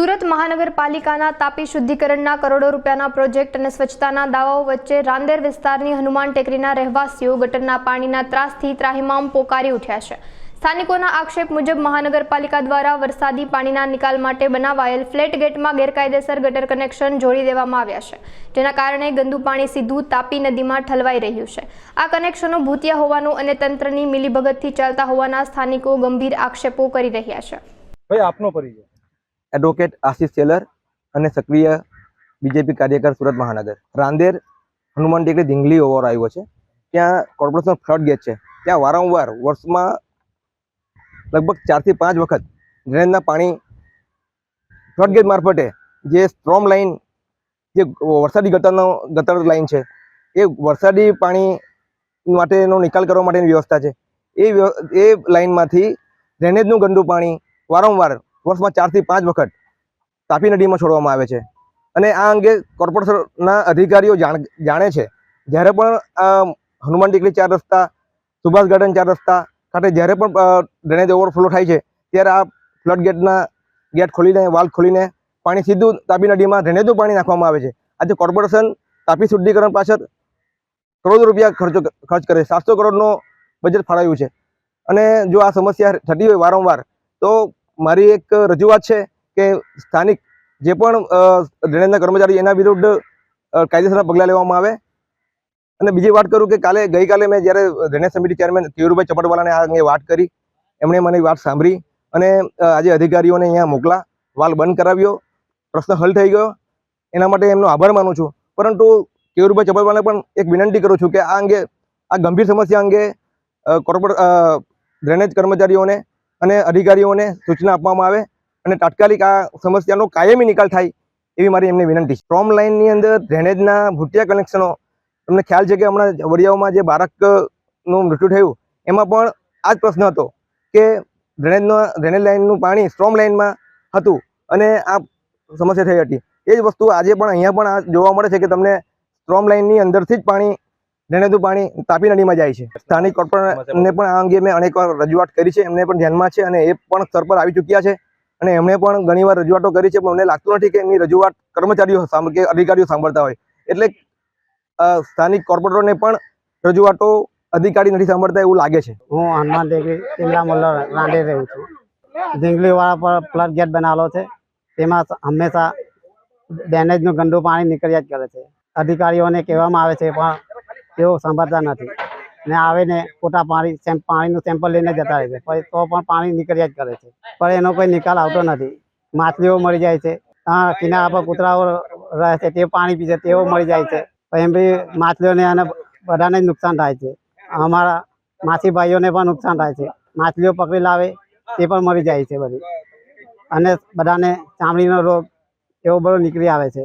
સુરત મહાનગરપાલિકાના તાપી શુદ્ધિકરણના કરોડો રૂપિયાના પ્રોજેક્ટ અને સ્વચ્છતાના દાવાઓ વચ્ચે રાંદેર વિસ્તારની હનુમાન ટેકરીના રહેવાસીઓ ગટરના પાણીના ત્રાસથી ત્રાહિમામ પોકારી ઉઠ્યા છે. સ્થાનિકોના આક્ષેપ મુજબ મહાનગરપાલિકા દ્વારા વરસાદી પાણીના નિકાલ માટે બનાવાયેલ ફ્લેટ ગેટમાં ગેરકાયદેસર ગટર કનેક્શન જોડી દેવામાં આવ્યા છે, જેના કારણે ગંદુ પાણી સીધું તાપી નદીમાં ઠલવાઈ રહ્યું છે. આ કનેક્શનો ભૂતિયા હોવાનું અને તંત્રની મિલીભગતથી ચાલતા હોવાના સ્થાનિકો ગંભીર આક્ષેપો કરી રહ્યા છે. ભાઈ, આપનો પરિચય. એડવોકેટ આશિષ સેલર અને સક્રિય બીજેપી કાર્યકર સુરત મહાનગર. રાંદેર હનુમાન ટેકરી ધીંગલી ઓવર આવ્યો છે. ત્યાં કોર્પોરેશન ફ્લડ ગેટ છે. ત્યાં વારંવાર વર્ષમાં લગભગ ચારથી પાંચ વખત ડ્રેનના પાણી ફ્લડ ગેટ મારફતે જે સ્ટ્રોમ લાઇન જે વરસાદી ગટરનો, ગટર લાઇન છે, એ વરસાદી પાણી માટેનો નિકાલ કરવા માટેની વ્યવસ્થા છે. એ એ લાઇનમાંથી ડ્રેનેજનું ગંદુ પાણી વારંવાર વર્ષમાં ચારથી પાંચ વખત તાપી નદીમાં છોડવામાં આવે છે. અને આ અંગે કોર્પોરેશનના અધિકારીઓ જાણ છે. જ્યારે પણ હનુમાન ટેકરી ચાર રસ્તા, સુભાષ ગાર્ડન ચાર રસ્તા ખાતે જ્યારે પણ ડ્રેનેજ ઓવરફ્લો થાય છે, ત્યારે આ ફ્લડ ગેટના ગેટ ખોલીને વાલ ખોલીને પાણી સીધું તાપી નદીમાં ડ્રેનેજનું પાણી નાખવામાં આવે છે. આજે કોર્પોરેશન તાપી શુદ્ધિકરણ પાછળ કરોડો રૂપિયા ખર્ચો, ખર્ચ કરે સાતસો કરોડનો બજેટ ફાળવ્યું છે. અને જો આ સમસ્યા થતી હોય વારંવાર, તો મારી એક રજૂઆત છે કે સ્થાનિક જે પણ ડ્રેનેજના કર્મચારી એના વિરુદ્ધ કાયદેસરના પગલાં લેવામાં આવે. અને બીજી વાત કરું કે કાલે, ગઈકાલે મેં જ્યારે ડ્રેનેજ સમિતિ ચેરમેન કેયુરભાઈ ચપટવાલાને આ અંગે વાત કરી, એમણે મને વાત સાંભળી અને આજે અધિકારીઓને અહીંયા મોકલા, વાલ બંધ કરાવ્યો, પ્રશ્ન હલ થઈ ગયો. એના માટે એમનો આભાર માનું છું. પરંતુ કેયુરભાઈ ચપટવાલાને પણ એક વિનંતી કરું છું કે આ અંગે, આ ગંભીર સમસ્યા અંગે કોર્પોરેટ ડ્રેનેજ કર્મચારીઓને અને અધિકારીઓને સૂચના આપવામાં આવે અને તાત્કાલિક આ સમસ્યાનો કાયમી નિકાલ થાય એવી મારી એમને વિનંતી છે. સ્ટ્રોમ લાઇનની અંદર ડ્રેનેજના ભૂટિયા કનેક્શનો તમને ખ્યાલ છે કે હમણાં વડિયાઓમાં જે બાળકનું મૃત્યુ થયું, એમાં પણ આ જ પ્રશ્ન હતો કે ડ્રેનેજનો ડ્રેનેજ લાઇનનું પાણી સ્ટ્રોમ લાઇનમાં હતું અને આ સમસ્યા થઈ હતી. એ જ વસ્તુ આજે પણ અહીંયા પણ જોવા મળે છે કે તમને સ્ટ્રોમ લાઇનની અંદરથી જ પાણી ડ્રેનેજનું પાણી તાપી નદીમાં જાય છે. સ્થાનિક કોર્પોરેટરને પણ. આ અંગે મેં અનેકવાર રજૂઆત કરી છે. એમને પણ ધ્યાનમાં છે અને એ પણ સ્તર પર આવી ચૂક્યા છે. અને એમણે પણ ઘણીવાર રજૂઆતો કરી છે પણ અમને લાગતું નથી કે એમની રજૂઆત કર્મચારીઓ કે અધિકારીઓ સાંભળતા હોય. એટલે સ્થાનિક કોર્પોરેટરોને પણ રજૂઆતો અધિકારી નથી સાંભળતા એવું લાગે છે. હું હનુમાન ટેકરી ટીમલા મોલ્લા રાંડે રહું છું. ઢીંગલીવાળા પર ફ્લડ ગેટ બનાવેલો છે. તેમાં હંમેશા ડેમેજનું ગંદુ પાણી નીકળ્યા જ કરે છે. અધિકારીઓને કહેવામાં આવે છે પણ તેઓ સાંભળતા નથી. ને આવીને ખોટા પાણી પાણીનું સેમ્પલ લઈને જતા રહે છે. પછી તો પણ પાણી નીકળ્યા જ કરે છે. પણ એનો કોઈ નિકાલ આવતો નથી. માછલીઓ મરી જાય છે. ત્યાં કિનારા પર કૂતરાઓ રહે છે. તે પાણી પી છે. તેઓ મરી જાય છે. એમ બી માછલીઓને અને બધાને જ નુકસાન થાય છે. અમારા માછી ભાઈઓને પણ નુકસાન થાય છે. માછલીઓ પકડી લાવે, તે પણ મરી જાય છે બધી. અને બધાને ચામડીનો રોગ એવો બધો નીકળી આવે છે.